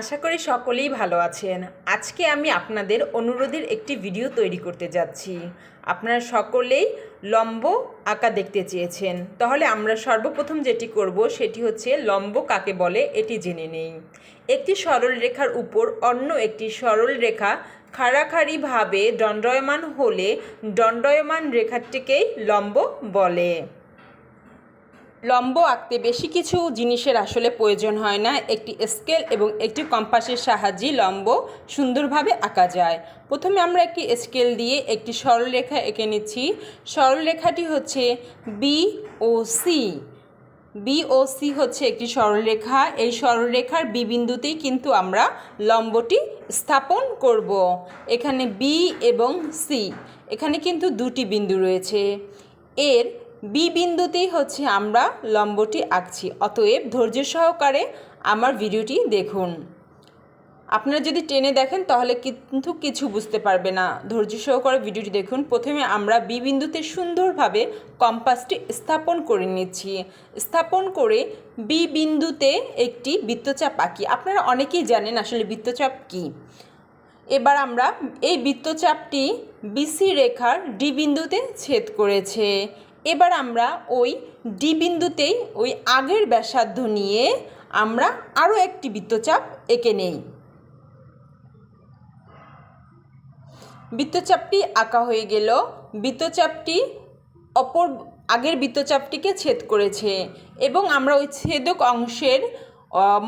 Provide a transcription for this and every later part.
আশা করি সকলেই ভালো আছেন। আজকে আমি আপনাদের অনুরোধের একটি ভিডিও তৈরি করতে যাচ্ছি। আপনারা সকলেই লম্ব আঁকা দেখতে চেয়েছেন। তাহলে আমরা সর্বপ্রথম যেটি করব সেটি হচ্ছে লম্ব কাকে বলে এটি জেনে নেই। একটি সরল রেখার উপর অন্য একটি সরল রেখা খাড়াখাড়িভাবে দণ্ডয়মান হলে দণ্ডয়মান রেখাটিকেই লম্ব বলে। লম্ব আঁকতে বেশি কিছু জিনিসের আসলে প্রয়োজন হয় না। একটি স্কেল এবং একটি কম্পাসের সাহায্যে লম্ব সুন্দরভাবে আঁকা যায়। প্রথমে আমরা একটি স্কেল দিয়ে একটি সরলরেখা এঁকে নিচ্ছি। সরলরেখাটি হচ্ছে B O C B O C হচ্ছে একটি সরলরেখা। এই সরলরেখার বি বিন্দুতেই কিন্তু আমরা লম্বটি স্থাপন করব। এখানে বি এবং সি এখানে কিন্তু দুটি বিন্দু রয়েছে। এর বি বিন্দুতেই হচ্ছে আমরা লম্বটি আঁকছি। অতএব ধৈর্য সহকারে আমার ভিডিওটি দেখুন। আপনারা যদি টেনে দেখেন তাহলে কিন্তু কিছু বুঝতে পারবে না। ধৈর্য সহকারে ভিডিওটি দেখুন। প্রথমে আমরা বি বিন্দুতে সুন্দরভাবে কম্পাসটি স্থাপন করে নিচ্ছি। স্থাপন করে বি বিন্দুতে একটি বৃত্তচাপ আঁকি। আপনারা অনেকেই জানেন আসলে বৃত্তচাপ কী। এবার আমরা এই বৃত্তচাপটি বিসি রেখার ডি বিন্দুতে ছেদ করেছে। এবার আমরা ওই ডি বিন্দুতেই ওই আগের ব্যাসার্ধ নিয়ে আমরা আরও একটি বৃত্তচাপ এঁকে নেই। বৃত্তচাপটি আঁকা হয়ে গেল। বৃত্তচাপটি অপর আগের বৃত্তচাপটিকে ছেদ করেছে এবং আমরা ওই ছেদক অংশের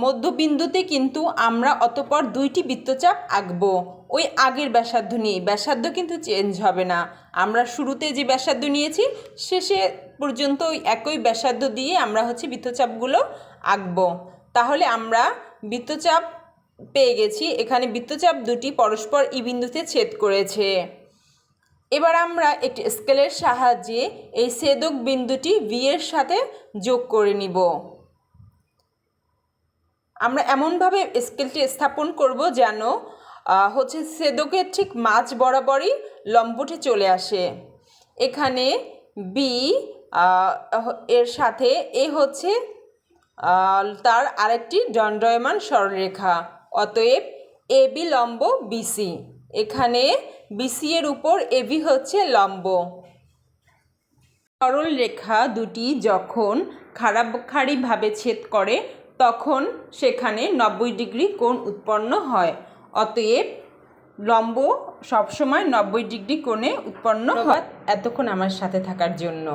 মধ্যবিন্দুতে কিন্তু আমরা অতপর দুইটি বৃত্তচাপ আঁকবো। ওই আগের ব্যাসার্ধ নিয়ে ব্যাসার্ধ কিন্তু চেঞ্জ হবে না। আমরা শুরুতে যে ব্যাসার্ধ নিয়েছি, শেষে পর্যন্ত ওই একই ব্যাসার্ধ দিয়ে আমরা হচ্ছে বৃত্তচাপগুলো আঁকবো। তাহলে আমরা বৃত্তচাপ পেয়ে গেছি। এখানে বৃত্তচাপ দুটি পরস্পর ই বিন্দুতে ছেদ করেছে। এবার আমরা একটি স্কেলের সাহায্যে এই ছেদক বিন্দুটি ভি এর সাথে যোগ করে নিব। আমরা এমনভাবে স্কেলটি স্থাপন করব যেন হচ্ছে ছেদকের ঠিক মাঝ বরাবরই লম্বটি চলে আসে। এখানে বি এর সাথে এ হচ্ছে তার আরেকটি দণ্ডয়মান সরলরেখা, অতএব এ বি লম্ব বিসি এখানে বিসি এর উপর এ বি হচ্ছে লম্ব। সরল রেখা দুটি যখন খাড়াখাড়িভাবে ছেদ করে তখন সেখানে নব্বই ডিগ্রি কোণ উৎপন্ন হয়। অতএব লম্ব সবসময় নব্বই ডিগ্রি কোণে উৎপন্ন হয়। এতক্ষণ আমার সাথে থাকার জন্য।